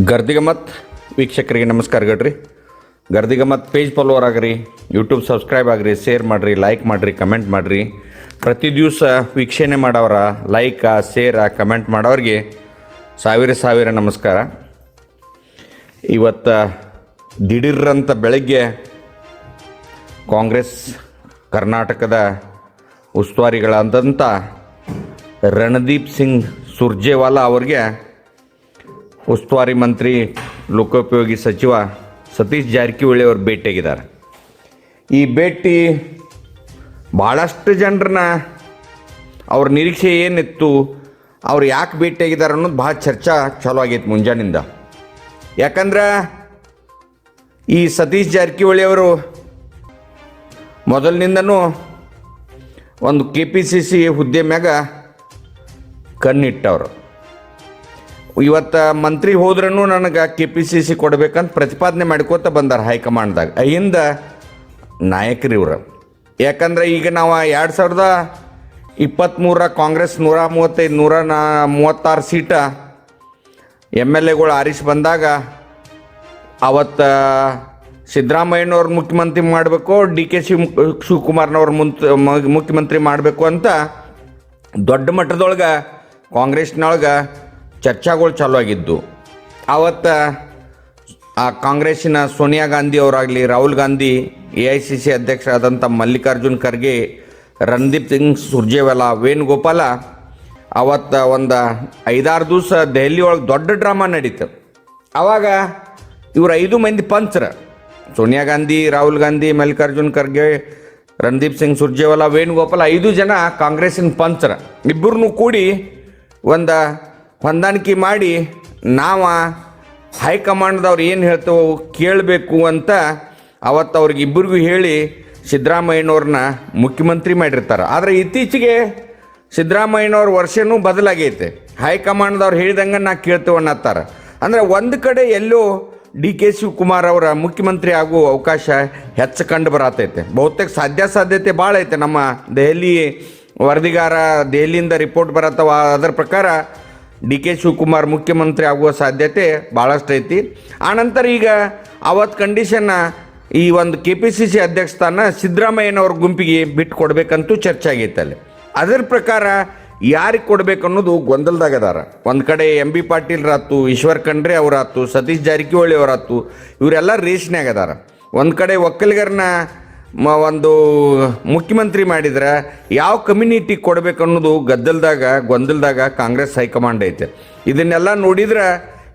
ಗರ್ದಿಗಮತ್ ವೀಕ್ಷಕರಿಗೆ ನಮಸ್ಕಾರ ಗಡ್ರಿ. ಗರ್ದಿಗಮತ್ ಪೇಜ್ ಫಾಲೋವರ್ ಆಗ್ರಿ ಯೂಟ್ಯೂಬ್ ಸಬ್ಸ್ಕ್ರೈಬ್ ಆಗ್ರಿ ಶೇರ್ ಮಾಡಿರಿ ಲೈಕ್ ಮಾಡಿರಿ ಕಮೆಂಟ್ ಮಾಡಿರಿ. ಪ್ರತಿ ದಿವಸ ವೀಕ್ಷಣೆ ಮಾಡವ್ರ ಲೈಕ ಶೇರ ಕಮೆಂಟ್ ಮಾಡೋರಿಗೆ ಸಾವಿರ ಸಾವಿರ ನಮಸ್ಕಾರ. ಇವತ್ತು ದಿಢೀರಂತ ಬೆಳಗ್ಗೆ ಕಾಂಗ್ರೆಸ್, ಕರ್ನಾಟಕದ ಉಸ್ತುವಾರಿಗಳಾದಂಥ ರಣದೀಪ್ ಸಿಂಗ್ ಸುರ್ಜೇವಾಲಾ ಅವರಿಗೆ ಉಸ್ತುವಾರಿ ಮಂತ್ರಿ, ಲೋಕೋಪಯೋಗಿ ಸಚಿವ ಸತೀಶ್ ಜಾರಕಿಹೊಳಿ ಅವರು ಭೇಟಿಯಾಗಿದ್ದಾರೆ. ಈ ಭೇಟಿ ಭಾಳಷ್ಟು ಜನರನ್ನ ಅವ್ರ ನಿರೀಕ್ಷೆ ಏನಿತ್ತು, ಅವ್ರು ಯಾಕೆ ಭೇಟಿಯಾಗಿದ್ದಾರೆ ಅನ್ನೋದು ಭಾಳ ಚರ್ಚಾ ಚಾಲೂ ಆಗೈತೆ ಮುಂಜಾನಿಂದ. ಯಾಕಂದ್ರೆ ಈ ಸತೀಶ್ ಜಾರಕಿಹೊಳಿ ಅವರು ಮೊದಲಿನಿಂದನೂ ಒಂದು ಕೆ ಪಿ ಸಿ ಸಿ ಹುದ್ದೆ ಮ್ಯಾಗ ಕಣ್ಣಿಟ್ಟವ್ರು. ಇವತ್ತು ಮಂತ್ರಿ ಹೋದ್ರೂ ನನಗೆ ಕೆ ಪಿ ಸಿ ಸಿ ಕೊಡ್ಬೇಕಂತ ಪ್ರತಿಪಾದನೆ ಮಾಡ್ಕೋತ ಬಂದಾರ ಹೈಕಮಾಂಡ್ದಾಗ. ಅಯ್ಯಿಂದ ನಾಯಕರು ಇವ್ರು. ಯಾಕಂದ್ರೆ ಈಗ ನಾವು ಎರಡು ಸಾವಿರದ ಇಪ್ಪತ್ತ್ಮೂರ ಕಾಂಗ್ರೆಸ್ ನೂರ ಮೂವತ್ತೈದು, ನೂರ ನಾ ಮೂವತ್ತಾರು ಸೀಟ ಎಂ ಎಲ್ ಎಗಳು ಆರಿಸಿ ಬಂದಾಗ ಅವತ್ತು ಸಿದ್ದರಾಮಯ್ಯನವ್ರು ಮುಖ್ಯಮಂತ್ರಿ ಮಾಡಬೇಕು, ಡಿ ಕೆ ಶಿವ ಶಿವಕುಮಾರ್ನವ್ರು ಮುಂತ್, ಮುಖ್ಯಮಂತ್ರಿ ಮಾಡಬೇಕು ಅಂತ ದೊಡ್ಡ ಮಟ್ಟದೊಳಗೆ ಕಾಂಗ್ರೆಸ್ನೊಳಗೆ ಚರ್ಚಾಗಳು ಚಾಲೂ ಆಗಿದ್ದು ಆವತ್ತು ಆ ಕಾಂಗ್ರೆಸ್ಸಿನ Sonia Gandhi ಅವರಾಗಲಿ, Rahul Gandhi, A I C C ಅಧ್ಯಕ್ಷರಾದಂಥ ಮಲ್ಲಿಕಾರ್ಜುನ್ ಖರ್ಗೆ, ರಣದೀಪ್ ಸಿಂಗ್ ಸುರ್ಜೇವಾಲಾ, ವೇಣುಗೋಪಾಲ, ಅವತ್ತು ಒಂದು ಐದಾರು ದಿವಸ ದೆಹಲಿ ಒಳಗೆ ದೊಡ್ಡ ಡ್ರಾಮಾ ನಡೀತು. ಆವಾಗ ಇವರು ಐದು ಮಂದಿ ಪಂಚರ. ಸೋನಿಯಾ ಗಾಂಧಿ, ರಾಹುಲ್ ಗಾಂಧಿ, ಮಲ್ಲಿಕಾರ್ಜುನ್ ಖರ್ಗೆ, ರಣದೀಪ್ ಸಿಂಗ್ ಸುರ್ಜೇವಾಲಾ, ವೇಣುಗೋಪಾಲ, ಐದು ಜನ ಕಾಂಗ್ರೆಸ್ಸಿನ ಪಂಚರ. ಇಬ್ಬರನ್ನೂ ಕೂಡಿ ಒಂದು ಹೊಂದಾಣಿಕೆ ಮಾಡಿ ನಾವು ಹೈಕಮಾಂಡ್ದವ್ರು ಏನು ಹೇಳ್ತೇವೋ ಕೇಳಬೇಕು ಅಂತ ಅವತ್ತು ಅವ್ರಿಗೆ ಇಬ್ಬರಿಗೂ ಹೇಳಿ ಸಿದ್ದರಾಮಯ್ಯನವ್ರನ್ನ ಮುಖ್ಯಮಂತ್ರಿ ಮಾಡಿರ್ತಾರೆ. ಆದರೆ ಇತ್ತೀಚೆಗೆ ಸಿದ್ದರಾಮಯ್ಯನವ್ರ ವರ್ಷನೂ ಬದಲಾಗೈತೆ. ಹೈಕಮಾಂಡ್ದವ್ರು ಹೇಳಿದಂಗೆ ನಾ ಕೇಳ್ತೇವೆ ಅನ್ನತ್ತಾರ. ಅಂದರೆ ಒಂದು ಕಡೆ ಎಲ್ಲೋ ಡಿ ಕೆ ಶಿವಕುಮಾರ್ ಅವರ ಮುಖ್ಯಮಂತ್ರಿ ಆಗುವ ಅವಕಾಶ ಹೆಚ್ಚು ಕಂಡು ಬರತೈತೆ. ಬಹುತೇಕ ಸಾಧ್ಯ ಸಾಧ್ಯತೆ ಭಾಳ ಐತೆ. ನಮ್ಮ ದೆಹಲಿ ವರದಿಗಾರ ದೆಹಲಿಯಿಂದ ರಿಪೋರ್ಟ್ ಬರತ್ತವ ಅದರ ಪ್ರಕಾರ ಡಿ ಕೆ ಶಿವಕುಮಾರ್ ಮುಖ್ಯಮಂತ್ರಿ ಆಗುವ ಸಾಧ್ಯತೆ ಭಾಳಷ್ಟು ಐತಿ. ಆನಂತರ ಈಗ ಅವತ್ತು ಕಂಡೀಷನ್ನ ಈ ಒಂದು ಕೆ ಪಿ ಸಿ ಸಿ ಅಧ್ಯಕ್ಷ ಸ್ಥಾನ ಸಿದ್ದರಾಮಯ್ಯನವ್ರ ಗುಂಪಿಗೆ ಬಿಟ್ಟು ಕೊಡಬೇಕಂತೂ ಚರ್ಚೆ ಆಗೈತೆ ಅಲ್ಲಿ. ಅದರ ಪ್ರಕಾರ ಯಾರಿಗೆ ಕೊಡಬೇಕು ಅನ್ನೋದು ಗೊಂದಲದಾಗದಾರ ಒಂದು ಕಡೆ ಎಂ ಬಿ ಪಾಟೀಲ್ರಾತು ಈಶ್ವರ್ ಖಂಡ್ರೆ ಅವರಾತು, ಸತೀಶ್ ಜಾರಕಿಹೊಳಿ ಅವರಾತು, ಇವರೆಲ್ಲ ರೇಷ್ನ್ಯಾಗ ಅದಾರ. ಒಂದು ಕಡೆ ಒಕ್ಕಲಿಗರನ್ನ ಮ, ಒಂದು ಮುಖ್ಯಮಂತ್ರಿ ಮಾಡಿದ್ರೆ ಯಾವ ಕಮ್ಯುನಿಟಿ ಕೊಡಬೇಕು ಅನ್ನೋದು ಗದ್ದಲದಾಗ, ಗೊಂದಲದಾಗ ಕಾಂಗ್ರೆಸ್ ಹೈಕಮಾಂಡ್ ಐತೆ. ಇದನ್ನೆಲ್ಲ ನೋಡಿದ್ರೆ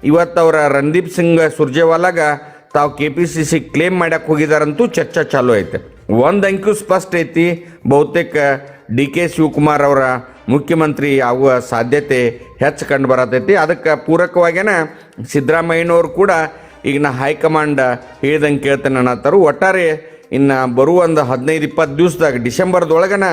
ಇವತ್ತು ಅವರ ರಣದೀಪ್ ಸಿಂಗ್ ಸುರ್ಜೇವಾಲಾಗ ತಾವು K P C C claim ಮಾಡಕ್ಕೆ ಹೋಗಿದಾರಂತೂ ಚರ್ಚೆ ಚಾಲೂ ಐತೆ. ಒಂದು ಅಂಕು ಸ್ಪಷ್ಟ ಐತಿ, ಬಹುತೇಕ ಡಿ ಕೆ ಶಿವಕುಮಾರ್ ಅವರ ಮುಖ್ಯಮಂತ್ರಿ ಆಗುವ ಸಾಧ್ಯತೆ ಹೆಚ್ಚು ಕಂಡು ಬರತೈತಿ. ಅದಕ್ಕೆ ಪೂರಕವಾಗೇನ ಸಿದ್ದರಾಮಯ್ಯನವರು ಕೂಡ ಈಗ ನಾ ಹೈಕಮಾಂಡ್ ಹೇಳ್ದಂಗೆ ಕೇಳ್ತೇನೆ ಅನ್ನತ್ತಾರು ಒಟ್ಟಾರೆ ಇನ್ನು ಬರುವ ಒಂದು ಹದಿನೈದು ಇಪ್ಪತ್ತು ದಿವಸದಾಗ ಡಿಸೆಂಬರ್ದೊಳಗನ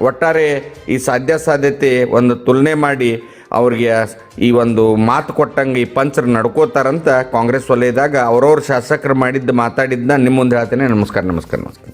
ಒಟ್ಟಾರೆ ಈ ಸಾಧ್ಯ ಸಾಧ್ಯತೆ ಒಂದು ತುಲನೆ ಮಾಡಿ ಅವ್ರಿಗೆ ಈ ಒಂದು ಮಾತು ಕೊಟ್ಟಂಗೆ ಈ ಪಂಚರು ನಡ್ಕೋತಾರಂತ ಕಾಂಗ್ರೆಸ್ ವಲಯದಾಗ ಅವ್ರವ್ರ ಶಾಸಕರು ಮಾಡಿದ್ದು ಮಾತಾಡಿದ್ದನ್ನ ನಿಮ್ಮ ಮುಂದೆ ಹೇಳ್ತೇನೆ. ನಮಸ್ಕಾರ ನಮಸ್ಕಾರ ನಮಸ್ಕಾರ.